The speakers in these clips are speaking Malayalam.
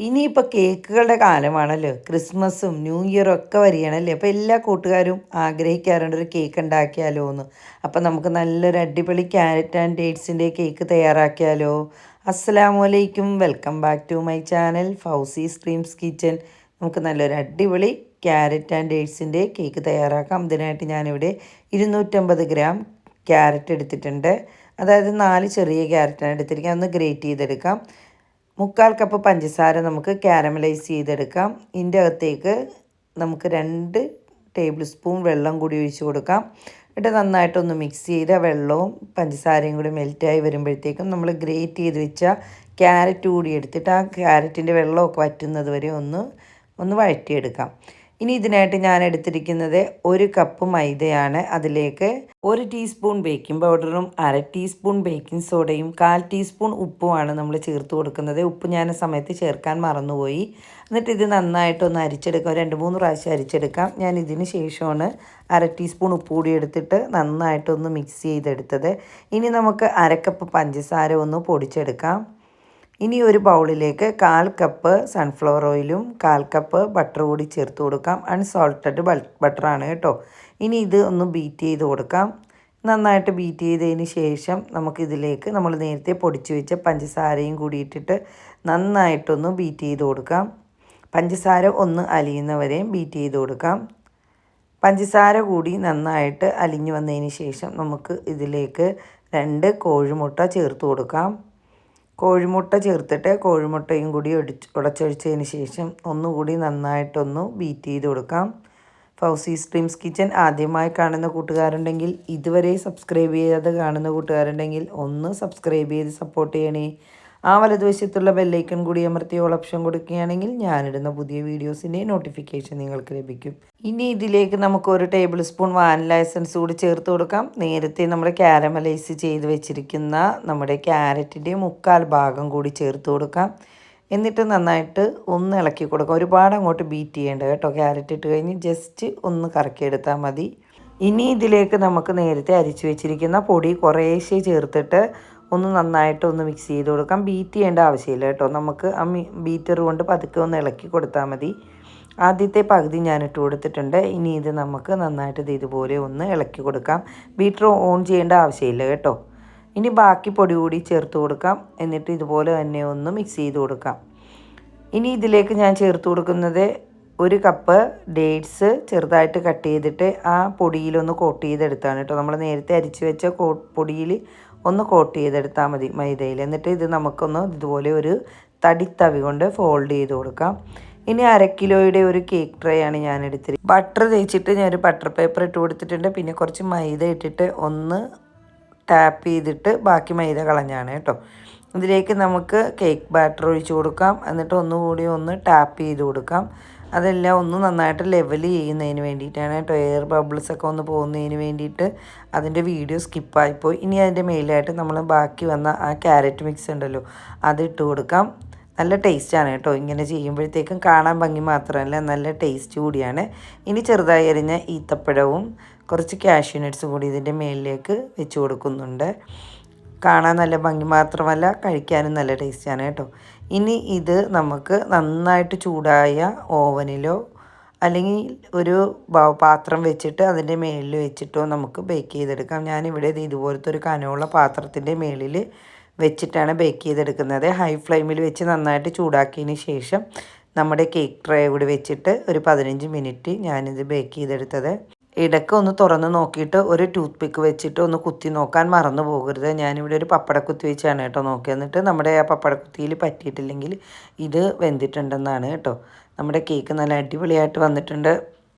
ഇനിയിപ്പോൾ കേക്കുകളുടെ കാലമാണല്ലോ. ക്രിസ്മസും ന്യൂ ഇയറും ഒക്കെ വരികയാണല്ലേ. അപ്പോൾ എല്ലാ കൂട്ടുകാരും ആഗ്രഹിക്കാറുണ്ട് ഒരു കേക്ക് ഉണ്ടാക്കിയാലോ എന്ന്. അപ്പോൾ നമുക്ക് നല്ലൊരു അടിപൊളി ക്യാരറ്റ് ആൻഡ് ഡേറ്റ്സിന്റെ കേക്ക് തയ്യാറാക്കിയാലോ. അസ്സലാമു അലൈക്കും welcome back to my channel Fousi screams kitchen. നമുക്ക് നല്ലൊരു അടിപൊളി ക്യാരറ്റ് ആൻഡ് ഡേറ്റ്സിന്റെ കേക്ക് തയ്യാറാക്കാം. അതിനായിട്ട് ഞാനിവിടെ ഇരുന്നൂറ്റമ്പത് ഗ്രാം ക്യാരറ്റ് എടുത്തിട്ടുണ്ട്. അതായത് നാല് ചെറിയ ക്യാരറ്റാണ് എടുത്തിരിക്കുക ഒന്ന് ഗ്രേറ്റ് ചെയ്തെടുക്കാം. മുക്കാൽ കപ്പ് പഞ്ചസാര നമുക്ക് കാരമലൈസ് ചെയ്തെടുക്കാം. ഇതിന്റെ അകത്തേക്ക് നമുക്ക് രണ്ട് ടേബിൾ സ്പൂൺ വെള്ളം കൂടി ഒഴിച്ച് കൊടുക്കാം. എന്നിട്ട് നന്നായിട്ടൊന്ന് മിക്സ് ചെയ്ത് വെള്ളവും പഞ്ചസാരയും കൂടി മെൽറ്റായി വരുമ്പോഴത്തേക്കും നമ്മൾ ഗ്രേറ്റ് ചെയ്ത് വെച്ച ക്യാരറ്റ് കൂടി എടുത്തിട്ട് ആ ക്യാരറ്റിന്റെ വെള്ളമൊക്കെ വറ്റുന്നത് വരെ ഒന്ന് ഒന്ന് വഴറ്റിയെടുക്കാം. ഇനി ഇതിനായിട്ട് ഞാൻ എടുത്തിരിക്കുന്നത് ഒരു കപ്പ് മൈദയാണ്. അതിലേക്ക് ഒരു ടീസ്പൂൺ ബേക്കിംഗ് പൗഡറും അര ടീസ്പൂൺ ബേക്കിംഗ് സോഡയും കാൽ ടീസ്പൂൺ ഉപ്പുമാണ് നമ്മൾ ചേർത്ത് കൊടുക്കുന്നത്. ഉപ്പ് ഞാൻ സമയത്ത് ചേർക്കാൻ മറന്നുപോയി. എന്നിട്ട് ഇത് നന്നായിട്ടൊന്ന് അരിച്ചെടുക്കാം. രണ്ട് മൂന്ന് പ്രാവശ്യം അരിച്ചെടുക്കാം. ഞാൻ ഇതിന് ശേഷമാണ് അര ടീസ്പൂൺ ഉപ്പ് കൂടി എടുത്തിട്ട് നന്നായിട്ടൊന്ന് മിക്സ് ചെയ്തെടുത്തത്. ഇനി നമുക്ക് അരക്കപ്പ് പഞ്ചസാര ഒന്ന് പൊടിച്ചെടുക്കാം. ഇനി ഒരു ബൗളിലേക്ക് കാൽ കപ്പ് സൺഫ്ലവർ ഓയിലും കാൽ കപ്പ് ബട്ടർ കൂടി ചേർത്ത് കൊടുക്കാം. അൺസോൾട്ടഡ് ബട്ടറാണ് കേട്ടോ. ഇനി ഇത് ഒന്ന് ബീറ്റ് ചെയ്ത് കൊടുക്കാം. നന്നായിട്ട് ബീറ്റ് ചെയ്തതിന് ശേഷം നമുക്കിതിലേക്ക് നമ്മൾ നേരത്തെ പൊടിച്ച് വെച്ച പഞ്ചസാരയും കൂടി ഇട്ടിട്ട് നന്നായിട്ടൊന്ന് ബീറ്റ് ചെയ്ത് കൊടുക്കാം. പഞ്ചസാര ഒന്ന് അലിയുന്നവരെയും ബീറ്റ് ചെയ്ത് കൊടുക്കാം. പഞ്ചസാര കൂടി നന്നായിട്ട് അലിഞ്ഞു വന്നതിന് ശേഷം നമുക്ക് ഇതിലേക്ക് രണ്ട് കോഴിമുട്ട ചേർത്ത് കൊടുക്കാം. കോഴിമുട്ട ചേർത്തിട്ട് കോഴിമുട്ടയും കൂടി ഒടിച്ച് ഉടച്ചൊഴിച്ചതിന് ശേഷം ഒന്നുകൂടി നന്നായിട്ടൊന്ന് ബീറ്റ് ചെയ്ത് കൊടുക്കാം. ഫൗസി സ്ട്രീംസ് കിച്ചൻ ആദ്യമായി കാണുന്ന കൂട്ടുകാരുണ്ടെങ്കിൽ ഇതുവരെ സബ്സ്ക്രൈബ് ചെയ്യാതെ കാണുന്ന കൂട്ടുകാരുണ്ടെങ്കിൽ ഒന്ന് സബ്സ്ക്രൈബ് ചെയ്ത് സപ്പോർട്ട് ചെയ്യണേ. ആ വലതുവശത്തുള്ള ബെല്ലൈക്കൺ കൂടി അമർത്തി ഓൾ ഓപ്ഷൻ കൊടുക്കുകയാണെങ്കിൽ ഞാനിടുന്ന പുതിയ വീഡിയോസിന്റെ നോട്ടിഫിക്കേഷൻ നിങ്ങൾക്ക് ലഭിക്കും. ഇനി ഇതിലേക്ക് നമുക്ക് ഒരു ടേബിൾ സ്പൂൺ വാനില എസൻസ് കൂടി ചേർത്ത് കൊടുക്കാം. നേരത്തെ നമ്മൾ ക്യാരമലൈസ് ചെയ്ത് വെച്ചിരിക്കുന്ന നമ്മുടെ ക്യാരറ്റിന്റെ മുക്കാൽ ഭാഗം കൂടി ചേർത്ത് കൊടുക്കാം. എന്നിട്ട് നന്നായിട്ട് ഒന്ന് ഇളക്കി കൊടുക്കാം. ഒരുപാട് അങ്ങോട്ട് ബീറ്റ് ചെയ്യേണ്ട കേട്ടോ. ക്യാരറ്റ് ഇട്ട് കഴിഞ്ഞ് ജസ്റ്റ് ഒന്ന് കറക്കിയെടുത്താൽ മതി. ഇനി ഇതിലേക്ക് നമുക്ക് നേരത്തെ അരിച്ചു വെച്ചിരിക്കുന്ന പൊടി കുറേശ്ശേ ചേർത്തിട്ട് ഒന്ന് നന്നായിട്ട് ഒന്ന് മിക്സ് ചെയ്ത് കൊടുക്കാം. ബീറ്റ് ചെയ്യേണ്ട ആവശ്യമില്ല കേട്ടോ. നമുക്ക് ആ ബീറ്റർ കൊണ്ട് പതുക്കെ ഒന്ന് ഇളക്കി കൊടുത്താൽ മതി. ആദ്യത്തെ പകുതി ഞാൻ ഇട്ട് കൊടുത്തിട്ടുണ്ട്. ഇനി ഇത് നമുക്ക് നന്നായിട്ട് ഇത് ഇതുപോലെ ഒന്ന് ഇളക്കി കൊടുക്കാം. ബീറ്റർ ഓൺ ചെയ്യേണ്ട ആവശ്യമില്ല കേട്ടോ. ഇനി ബാക്കി പൊടി കൂടി ചേർത്ത് കൊടുക്കാം. എന്നിട്ട് ഇതുപോലെ തന്നെ ഒന്ന് മിക്സ് ചെയ്ത് കൊടുക്കാം. ഇനി ഇതിലേക്ക് ഞാൻ ചേർത്ത് കൊടുക്കുന്നത് ഒരു കപ്പ് ഡേറ്റ്സ് ചെറുതായിട്ട് കട്ട് ചെയ്തിട്ട് ആ പൊടിയിലൊന്ന് കോട്ട് ചെയ്തെടുത്താണ് കേട്ടോ. നമ്മൾ നേരത്തെ അരിച്ച് വെച്ച പൊടിയിൽ ഒന്ന് കോട്ട് ചെയ്തെടുത്താൽ മതി മൈദയിൽ. എന്നിട്ട് ഇത് നമുക്കൊന്ന് ഇതുപോലെ ഒരു തടിത്തവി കൊണ്ട് ഫോൾഡ് ചെയ്ത് കൊടുക്കാം. ഇനി അര കിലോയുടെ ഒരു കേക്ക് ട്രേ ആണ് ഞാൻ എടുത്തത് ബട്ടർ തേച്ചിട്ട് ഞാൻ ഒരു ബട്ടർ പേപ്പർ ഇട്ട് കൊടുത്തിട്ടുണ്ട്. പിന്നെ കുറച്ച് മൈദ ഇട്ടിട്ട് ഒന്ന് ടാപ്പ് ചെയ്തിട്ട് ബാക്കി മൈദ കളഞ്ഞാണ് കേട്ടോ. ഇതിലേക്ക് നമുക്ക് കേക്ക് ബാറ്റർ ഒഴിച്ച് കൊടുക്കാം. എന്നിട്ട് ഒന്നുകൂടി ഒന്ന് ടാപ്പ് ചെയ്ത് കൊടുക്കാം. അതെല്ലാം ഒന്ന് നന്നായിട്ട് ലെവൽ ചെയ്യുന്നതിന് വേണ്ടിയിട്ടാണ് കേട്ടോ. എയർ ബബിൾസ് ഒക്കെ ഒന്ന് പോകുന്നതിന് വേണ്ടിയിട്ട് അതിന്റെ വീഡിയോ സ്കിപ്പായിപ്പോയി ഇനി അതിന്റെ മെയിലായിട്ട് നമ്മൾ ബാക്കി വന്ന ആ ക്യാരറ്റ് മിക്സ് ഉണ്ടല്ലോ അത് ഇട്ട് കൊടുക്കാം. നല്ല ടേസ്റ്റാണ് കേട്ടോ. ഇങ്ങനെ ചെയ്യുമ്പോഴത്തേക്കും കാണാൻ ഭംഗി മാത്രമല്ല നല്ല ടേസ്റ്റ് കൂടിയാണ്. ഇനി ചെറുതായി അരിഞ്ഞ ഈത്തപ്പഴവും കുറച്ച് കാഷ്യൂ നട്ട്സും കൂടി ഇതിന്റെ മേലിലേക്ക് വെച്ച് കൊടുക്കുന്നുണ്ട്. കാണാൻ നല്ല ഭംഗി മാത്രമല്ല കഴിക്കാനും നല്ല ടേസ്റ്റാണ് കേട്ടോ. ഇനി ഇത് നമുക്ക് നന്നായിട്ട് ചൂടായ ഓവനിലോ അല്ലെങ്കിൽ ഒരു പാത്രം വെച്ചിട്ട് അതിന്റെ മേളിൽ വെച്ചിട്ടോ നമുക്ക് ബേക്ക് ചെയ്തെടുക്കാം. ഞാനിവിടെ ഇതുപോലത്തെ ഒരു കനമുള്ള പാത്രത്തിന്റെ മേളിൽ വെച്ചിട്ടാണ് ബേക്ക് ചെയ്തെടുക്കുന്നത്. ഹൈ ഫ്ലെയിമിൽ വെച്ച് നന്നായിട്ട് ചൂടാക്കിയതിന് ശേഷം നമ്മുടെ കേക്ക് ട്രേ കൂടി വെച്ചിട്ട് ഒരു പതിനഞ്ച് മിനിറ്റ് ഞാനിത് ബേക്ക് ചെയ്തെടുത്തത്. ഇടയ്ക്ക് ഒന്ന് തുറന്ന് നോക്കിയിട്ട് ഒരു ടൂത്ത് പിക്ക് വെച്ചിട്ട് ഒന്ന് കുത്തി നോക്കാൻ മറന്നു പോകരുത്. ഞാനിവിടെ ഒരു പപ്പടക്കുത്തി വെച്ചാണ് കേട്ടോ നോക്കി എന്നിട്ട് നമ്മുടെ ആ പപ്പടക്കുത്തിയിൽ പറ്റിയിട്ടില്ലെങ്കിൽ ഇത് വെന്തിട്ടുണ്ടെന്നാണ് കേട്ടോ. നമ്മുടെ കേക്ക് നല്ല അടിപൊളിയായിട്ട് വന്നിട്ടുണ്ട്.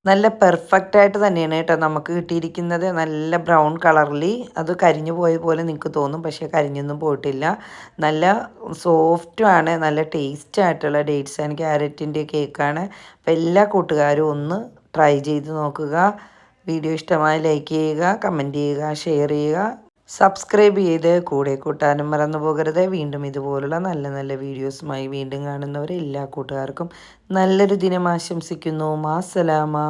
നല്ല പെർഫെക്റ്റ് ആയിട്ട് തന്നെയാണ് കേട്ടോ നമുക്ക് കിട്ടിയിരിക്കുന്നത്. നല്ല ബ്രൗൺ കളറിൽ അത് കരിഞ്ഞു പോയ പോലെ നിങ്ങൾക്ക് തോന്നും പക്ഷേ കരിഞ്ഞൊന്നും പോയിട്ടില്ല. നല്ല സോഫ്റ്റുമാണ് നല്ല ടേസ്റ്റ് ആയിട്ടുള്ള ഡേറ്റ്സ് ആൻഡ് ക്യാരറ്റിന്റെ കേക്കാണ് അപ്പോൾ എല്ലാ കൂട്ടുകാരും ഒന്ന് ട്രൈ ചെയ്ത് നോക്കുക. വീഡിയോ ഇഷ്ടമായി ലൈക്ക് ചെയ്യുക കമന്റ് ചെയ്യുക ഷെയർ ചെയ്യുക. സബ്സ്ക്രൈബ് ചെയ്ത് കൂടെ കൂട്ടാനും മറന്നു പോകരുത്. വീണ്ടും ഇതുപോലുള്ള നല്ല നല്ല വീഡിയോസുമായി വീണ്ടും കാണുന്നവരെ എല്ലാ കൂട്ടുകാർക്കും നല്ലൊരു ദിനം ആശംസിക്കുന്നു. മാസലാമ.